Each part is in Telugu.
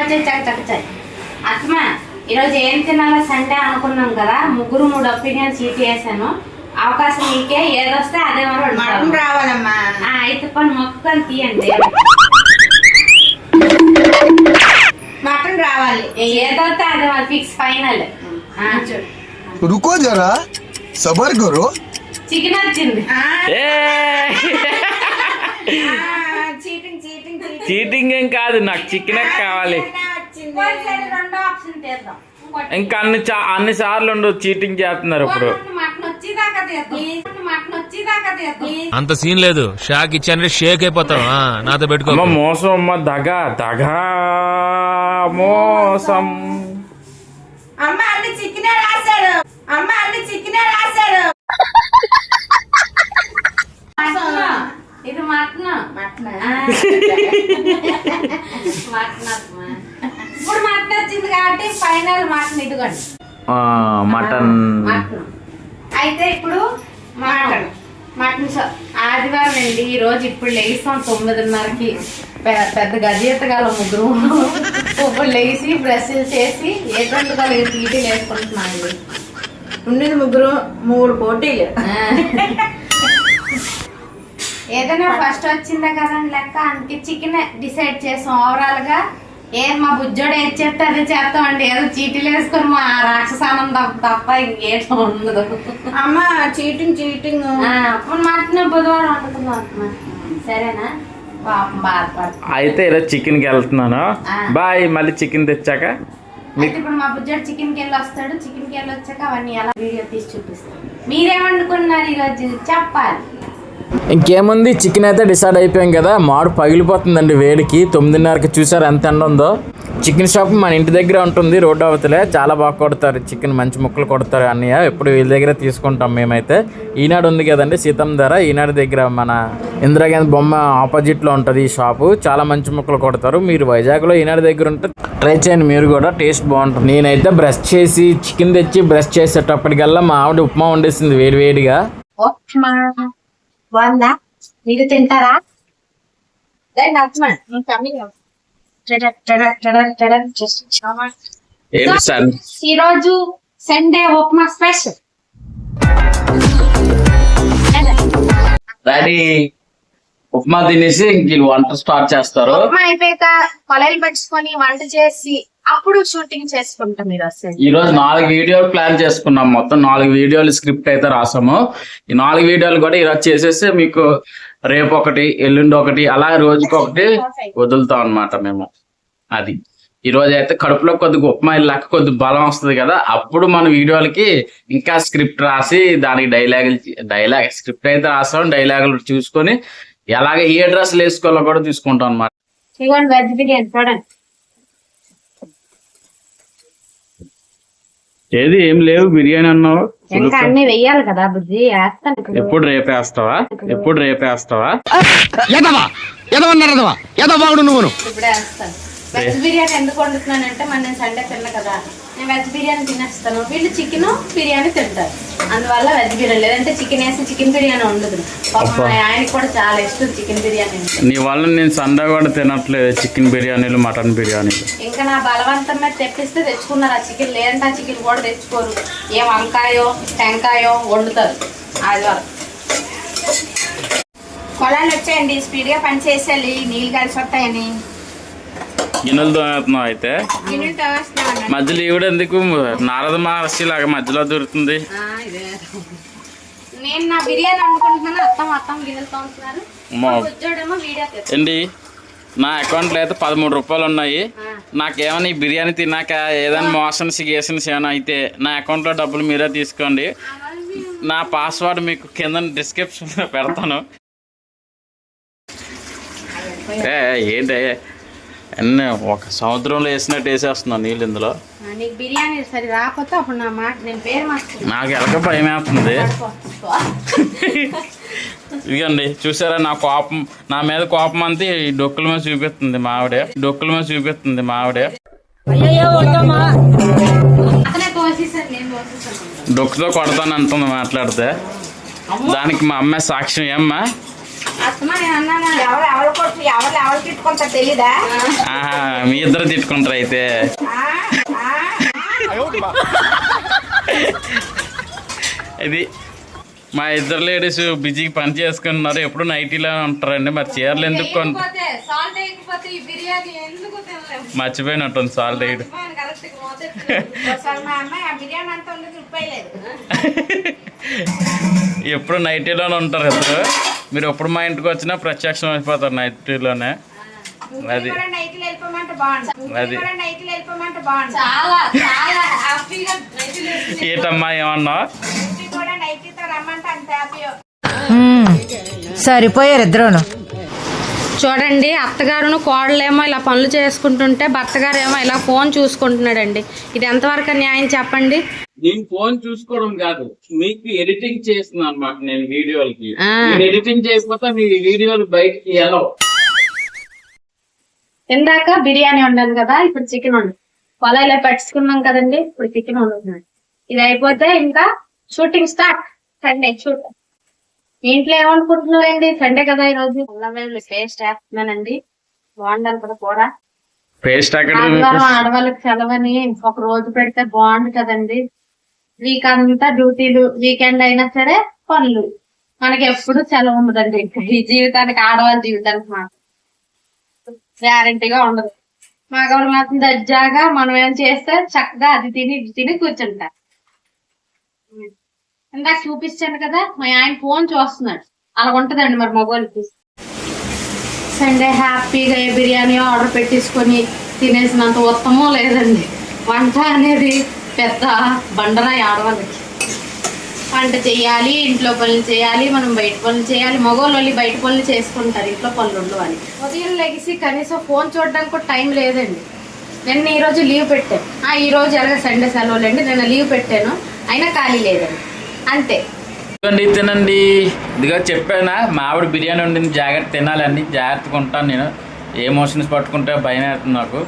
చకచక చకచక ఆత్మ ఈరోజు ఏం తినాలో సండే అనుకున్నాం కదా ముగ్గురు మూడు ఒపీనియన్స్ ఈటీ వేసాను అవకాశం మీకే ఏదొస్తే అదే మనం రావాలమ్మా. అయితే పని మొక్కని తీయండి. మటన్ రావాలి. ఏదైతే అదే మన ఫిక్స్ ఫైనల్ రుకో సబర్ చికెన్ వచ్చింది. చీటింగ్ ఏం కాదు నాకు చికెన్ కావాలి. ఇంకా అన్ని చా- అన్ని సార్లు ఉండు చీటింగ్ చేస్తున్నారు ఇప్పుడు. అంత సీన్ లేదు. షాక్ ఇచ్చానంటే షేక్ అయిపోతాం. నాతో పెట్టుకో. అమ్మ మోసం అమ్మ దగ దగ మోసం. అమ్మ అన్ని చికెనే రాశాడు అమ్మ అన్ని చికెనే రాశాడు మటన్? ఇది మటన్. మటన్ ఆ. మటన్ అత్తమా. ఇప్పుడు మటన్ వచ్చింది కాబట్టి ఫైనల్ మటన్ ఇదిగోండి. ఆ, మటన్. మటన్. అయితే ఇప్పుడు మటన్. మటన్ ఆదివారం అండి. ఈ రోజు ఇప్పుడు లేస్తాం తొమ్మిదిన్నరకి. పెద్ద గజేతగాల ముగ్గురు. ఇప్పుడు లేచి బ్రష్లు చేసి ఏ రెండు కలిగి తీటీలు వేసుకుంటున్నాను ఉండేది ముగ్గురు మూడు పోటీలు. ఏదైనా ఫస్ట్ వచ్చిందే కదండి లెక్క. అందుకే చికెన్ డిసైడ్ చేసాం. ఓవరాల్గా ఏం మా బుజ్జోడు ఏది చెప్తే అదే చేస్తాం అండి ఏదో చీటీలు వేసుకొని మా రాక్షసానం తప్ప తప్ప ఇంకేం ఉండదు. అమ్మ చీటింగ్ చీటింగ్. ఆ, అప్పుడు మటన్ బుధవారం వండుకుందాం. సరేనా? అయితే ఈరోజు చికెన్కి వెళ్తున్నాను. బాయ్ మళ్ళీ చికెన్ తెచ్చాక ఇప్పుడు మా బుజ్జోడు చికెన్కి వెళ్ళి వస్తాడు. చికెన్కి వెళ్ళి వచ్చాక అవన్నీ ఎలా వీడియో తీసి చూపిస్తాం మీరేమనుకున్నారు ఈరోజు? చెప్పాలి. ఇంకేముంది? చికెన్ అయితే డిసైడ్ అయిపోయాం కదా. మాడు పగిలిపోతుందండి వేడికి. తొమ్మిదిన్నరకి చూసారు ఎంత ఎండ ఉందో. చికెన్ షాప్ మన ఇంటి దగ్గర ఉంటుంది రోడ్డు అవతలే. చాలా బాగా కొడతారు. చికెన్ మంచి ముక్కలు కొడతారు అన్నయ్య. ఎప్పుడు వీళ్ళ దగ్గర తీసుకుంటాం మేమైతే. ఈనాడు ఉంది కదండి సీతం ధర. ఈనాడు దగ్గర మన ఇందిరాగాంధీ బొమ్మ ఆపోజిట్లో ఉంటుంది ఈ షాపు. చాలా మంచి ముక్కలు కొడతారు. మీరు వైజాగ్లో ఈనాడు దగ్గర ఉంటే ట్రై చేయండి. మీరు కూడా టేస్ట్ బాగుంటుంది. నేనైతే బ్రష్ చేసి చికెన్ తెచ్చి బ్రష్ చేసేటప్పటికల్లా మా ఆవిడ ఉప్మా వండేసింది వేడి వేడిగా. బాగుందా? మీరు తింటారా? రండి అత్తమ్మ. టడక్ టడక్ టడక్ టడక్ చేసి. ఏంటి సార్? ఈ రోజు సండే ఉప్మా స్పెషల్. ఉప్మా తినేసి ఇంక వంట స్టార్ట్ చేస్తారు. ఉప్మా అయిపోయాక కొలలు పెట్టుకొని వంట చేసి అప్పుడు షూటింగ్ చేసుకుంటాం మీరు అసలు. ఈ రోజు నాలుగు వీడియోలు ప్లాన్ చేసుకున్నాం మొత్తం. నాలుగు వీడియోలు స్క్రిప్ట్ అయితే రాసాము. ఈ నాలుగు వీడియోలు కూడా ఈరోజు చేసేసి మీకు రేపు ఒకటి ఎల్లుండి ఒకటి అలా రోజుకి ఒకటి వదులుతాం అన్నమాట మేము. అది. ఈ రోజు అయితే కడుపులో కొద్దిగా ఉప్మా వెళ్ళాక కొద్ది బలం వస్తుంది కదా అప్పుడు మన వీడియోలకి ఇంకా స్క్రిప్ట్ రాసి దానికి డైలాగులు డైలాగ్ స్క్రిప్ట్ అయితే రాసాం డైలాగులు చూసుకొని ఎలాగ ఏ డ్రెస్లు వేసుకోవాలో కూడా చూసుకుంటాం అన్నమాట ఇవ్వండి వెజ్ బిర్యానీ చూడండి ఏది ఏం లేవు బిర్యానీ అన్నావు. ఇంకా అన్ని వెయ్యాలి కదా బుజ్జి వేస్తాను ఇప్పుడు. ఎప్పుడు రేపేస్తావా ఎప్పుడు రేపేస్తావా ఎదవా? ఎదవన్నారు ఎదవా? ఎదవాడు నువ్వును. ఇప్పుడే వేస్తాను. వెజ్ బిర్యానీ ఎందుకు వండుతున్నానంటే మన నేను సండే తిన్న కదా. నేను వెజ్ బిర్యానీ తినేస్తాను. వీళ్ళు చికెన్ బిర్యానీ తింటారు. అందువల్ల వెజ్ బిర్యానీ లేదంటే చికెన్ వేసి చికెన్ బిర్యానీ ఉండదు. పాపం ఆయనకి కూడా చాలా ఇష్టం చికెన్ బిర్యానీ నీ వల్ల నేను సండే కూడా తినట్లేదు చికెన్ బిర్యానీలు మటన్ బిర్యానీలు ఇంకా నా బలవంతం మీద తెప్పిస్తే తెచ్చుకున్నారు ఆ చికెన్. లేదంటే ఆ చికెన్ కూడా తెచ్చుకోరు. ఏ వంకాయో టెంకాయో వండుతారు. ఆదివారం పొలాలు వచ్చాయండి. స్పీడ్గా పని చేసేయాలి. నీళ్ళు కలిసి వస్తాయని. గిన్నెలు తోమేస్తున్నావు అయితే. మధ్యలో ఈవిడ ఎందుకు? నారద మహర్షి లాగా మధ్యలో దొరుకుతుంది నా ఏంటి? నా అకౌంట్లో అయితే పదమూడు రూపాయలు ఉన్నాయి. నాకేమైనా ఈ బిర్యానీ తిన్నాక ఏదైనా మోషన్స్ గేషన్స్ ఏమైనా అయితే నా అకౌంట్లో డబ్బులు మీరే తీసుకోండి. నా పాస్వర్డ్ మీకు కింద డిస్క్రిప్షన్లో పెడతాను. ఏంటి? అన్నీ ఒక సముద్రంలో వేసినట్టు వేసేస్తున్నాను నీళ్ళు ఇందులో. నీకు బిర్యానీ సరి రాకపోతే అప్పుడు నా మాట నేను పేరు మార్చుకుంటాను నాకు ఎలక భయం వేస్తుంది. ఇదిగండి చూసారా నా కోపం? నా మీద కోపం అంతా ఈ డొక్కుల మీద చూపిస్తుంది మావిడే డొక్కుల మీద చూపిస్తుంది మావిడే డొక్కుతో కొడతాను అంటుంది మాట్లాడితే. దానికి మా అమ్మాయి సాక్ష్యం ఏమ్మా? మీ ఇద్దరు తిట్టుకుంటారు అయితే. ఇది మా ఇద్దరు లేడీస్ బిజీకి పని చేసుకుంటున్నారు. ఎప్పుడు నైటీలో ఉంటారండి. మరి చీరలు ఎందుకు తినలేము? మర్చిపోయినట్టుంది సాల్ట్ వేయడం. ఎప్పుడు నైటీలోనే ఉంటారు ఇద్దరు. మీరు ఎప్పుడు మా ఇంటికి వచ్చినా ప్రత్యక్షం అయిపోతారు నైటీలోనే అది. అది. కూడా నైట్లు సరిపోయారు ఇద్దరును. చూడండి అత్తగారును కోడలేమో ఇలా పనులు చేసుకుంటుంటే భర్తగారు ఏమో ఇలా ఫోన్ చూసుకుంటున్నాడండి. ఇది ఎంతవరకు న్యాయం చెప్పండి? నేను ఫోన్ చూసుకోవడం కాదు మీకు ఎడిటింగ్ చేస్తున్నాను అనమాట నేను వీడియోలకి. ఎడిటింగ్ చేయకపోతే మీ వీడియోలు బయటికి ఎలా? ఇందాక బిర్యానీ వండాను కదా ఇప్పుడు చికెన్ వండు. పొలాలో పెట్టుకున్నాం కదండి ఇప్పుడు చికెన్ వండుతున్నాను. ఇది అయిపోతే ఇంకా షూటింగ్ స్టార్ట్. సండే మీ ఇంట్లో ఏమనుకుంటున్నారండి? సండే కదా ఈ రోజు పేస్ట్ వేస్తున్నానండి. బాగుండాలి కదా కూర? పేస్ట్ ఆడవాళ్ళకి సెలవని ఒక రోజు పెడితే బాగుండు కదండి. వీక్ అంతా డ్యూటీలు వీకెండ్ అయినా సరే పనులు. మనకి ఎప్పుడు సెలవు ఉండదండి. ఈ జీవితానికి ఆడవాళ్ళ జీవితానికి మాత్రం. గ్యారంటీగా ఉండదు. మగవాళ్ళు మాత్రం దర్జాగా మనం ఏం చేస్తే చక్కగా అది తిని ఇది తిని కూర్చుంటారు. ఇందాక చూపించాను కదా మా ఆయన ఫోన్ చూస్తున్నాడు. అలా ఉంటదండి మరి మగవాళ్ళకి సండే హ్యాపీగా ఏ బిర్యానీ ఆర్డర్ పెట్టేసుకొని తినేసినంత ఉత్తమం లేదండి. వంట అనేది పెద్ద బండరాయి ఆడవాళ్ళకి. వంట చేయాలి ఇంట్లో పనులు చేయాలి మనం బయట పనులు చేయాలి. మగవాళ్ళు వెళ్ళి బయట పనులు చేసుకుంటారు ఇంట్లో పనులు ఉండవని. ఉదయం లెగిసి కనీసం ఫోన్ చూడడానికి కూడా టైం లేదండి. నిన్న ఈరోజు లీవ్ పెట్టాను. ఆ ఎలాగ సండే సెలవులండి. నిన్న లీవ్ పెట్టాను. అయినా ఖాళీ లేదండి. అంతే. తినండి తినండి. ఇదిగో చెప్పానా మా ఆవిడ బిర్యానీ వండింది జాగ్రత్త తినాలండి జాగ్రత్తగా ఉంటాను నేను. ఏ మోషన్స్ పట్టుకుంటే భయం అవుతుంది నాకు.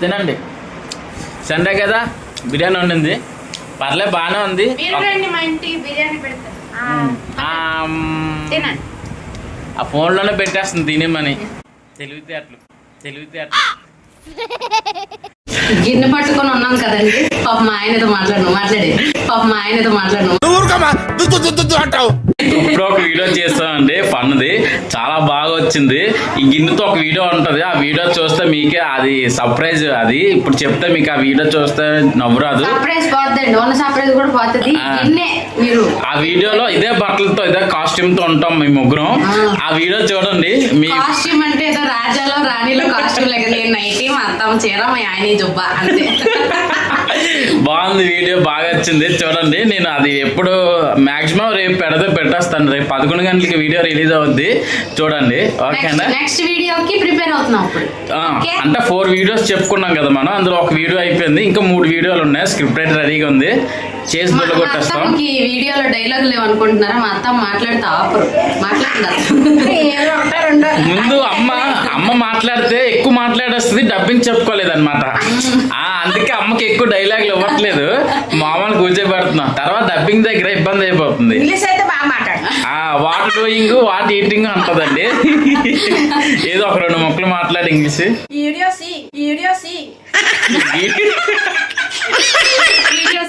తినండి. సండే కదా బిర్యానీ వండింది. పర్లే బాగానే ఉంది. ఆ ఫోన్లోనే పెట్టేస్తుంది తినేమని. తెలివితేటలు తెలివితేటలు గిన్నె పట్టుకొని ఉన్నాం కదండి. పాప మా ఆయనతో మాట్లాడను మాట్లాడే. పాప మా ఆయనతో మాట్లాడను. ఇప్పుడు ఒక వీడియో చేస్తామండి ఫన్ది చాలా బాగా వచ్చింది. ఈ గిన్నెతో ఒక వీడియో ఉంటది. ఆ వీడియో చూస్తే మీకే అది సర్ప్రైజ్ అది. ఇప్పుడు చెప్తే మీకు ఆ వీడియో చూస్తే నవ్వురాదు. సర్ప్రైజ్ పోద్దండి. ఉన్న సర్ప్రైజ్ కూడా పోతుంది. ఆ. గిన్నె మీరు. ఆ వీడియోలో ఇదే బట్టలతో ఇదే కాస్ట్యూమ్తో ఉంటాం మీ ముగ్గురం. ఆ. వీడియో చూడండి. మీ కాస్ట్యూమ్ అంటే రాజాలో రాణిలో కాస్ట్యూమ్ లేక నేను నైటీ మా అత్తమ్మ చీర మా ఆయన జుబ్బా అంతే. బాగుంది వీడియో బాగా వచ్చింది. చూడండి నేను అది ఎప్పుడు మాక్సిమం రేపు పెడితే పెట్టేస్తాను. రేపు పదకొండు గంటలకి వీడియో రిలీజ్ అవుద్ది. చూడండి ఓకేనా? నెక్స్ట్ వీడియోకి ప్రిపేర్ అవుతున్నాం అంటే ఫోర్ వీడియోస్ చెప్పుకున్నాం కదా మనం. అందులో ఒక వీడియో అయిపోయింది. ఇంకా మూడు వీడియోలు ఉన్నాయి. స్క్రిప్ట్ అయితే రెడీగా ఉంది. చేసి ఈ వీడియోలో డైలాగ్ లేవు అనుకుంటున్నారా? మా అత్తమ్మ మాట్లాడితే ఆపరు. మాట్లాడుతున్నారు ముందు అమ్మ అమ్మ మాట్లాడితే ఎక్కువ మాట్లాడేస్తుంది డబ్బింగ్ చెప్పుకోలేదన్నమాట. ఆ అందుకే అమ్మకి ఎక్కువ డైలాగులు ఇవ్వట్లేదు. మామూలు కూర్చోబెడుతున్నాం తర్వాత డబ్బింగ్ దగ్గర ఇబ్బంది అయిపోతుంది. ఇంగ్లీష్ అయితే బాగా మాట్లాడు. ఆ వాట్ డూయింగ్ వాట్ ఈటింగ్ అంటదండి. ఏదో ఒక రెండు మొక్కలు మాట్లాడి ఇంగ్లీష్. ఈ వీడియో సి ఈ video C. Video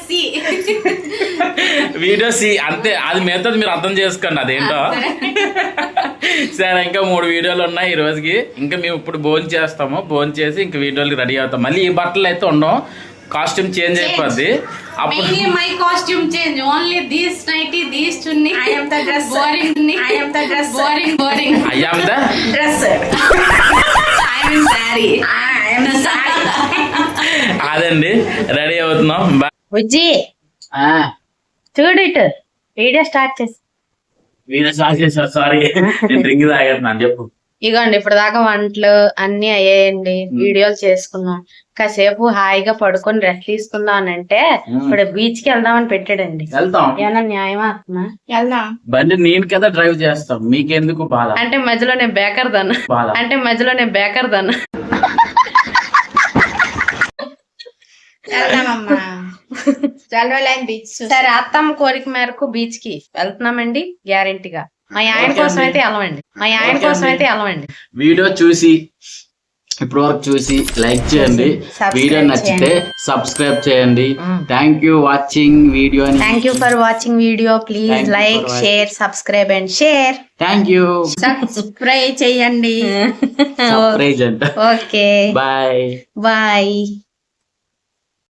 C video C అంతే అది మిగతాది మీరు అర్థం చేసుకోండి అదేంటో. సరే. ఇంకా మూడు వీడియోలు ఉన్నాయి ఈ రోజుకి. ఇంకా మేము ఇప్పుడు భోజనం చేస్తాము. భోజనం చేసి ఇంకా వీడియోలకి రెడీ అవుతాం. మళ్ళీ ఈ బట్టలు అయితే ఉండవు. కాస్ట్యూమ్ చేంజ్ అయిపోద్ది. అప్పుడు my costume change only these nighty these chunni I am the dress. Boring I am the dress. Boring boring I am the dress I mean sorry అదండి. రెడీ అవుతున్నాం. బుజ్జి చూడు ఇటు. వీడియో స్టార్ట్ చేసి. వీడియో స్టార్ట్ చేశారు సారీ. నేను డ్రింక్ తాగేస్తున్నాను చెప్పు. ఇగోండి ఇప్పుడు దాకా వంటలు అన్ని అయ్యాయండి. వీడియోలు చేసుకున్నాం. కాసేపు హాయిగా పడుకొని రెస్ట్ తీసుకుందాం అని అంటే ఇప్పుడు బీచ్కి వెళ్దామని పెట్టాడండి. వెళ్తాం. ఏమన్నా న్యాయమా వెళ్దాం. బండి నేను కదా డ్రైవ్ చేస్తాం. మీకెందుకు బాధ? అంటే మధ్యలో నేను బేకర్ దాన్ని బాధ. అంటే మధ్యలో నేను బేకర్ దాన్ని వెళ్దామమ్మా చాలా బీచ్ సరే అత్తమ్మ కోరిక మేరకు బీచ్కి వెళ్తున్నామండి గ్యారెంటీగా. మా ఆయన కోసం అయితే వెళ్ళమండి. మా ఆయన కోసం అయితే వెళ్ళమండి. వీడియో చూసి ఇప్పటి వరకు చూసి లైక్ చేయండి. వీడియో నచ్చితే సబ్స్క్రైబ్ చేయండి. Thank you watching video thank you for watching video please like. Share subscribe and share thank you subscribe చేయండి. సర్ప్రైజ్ అంట. Okay bye bye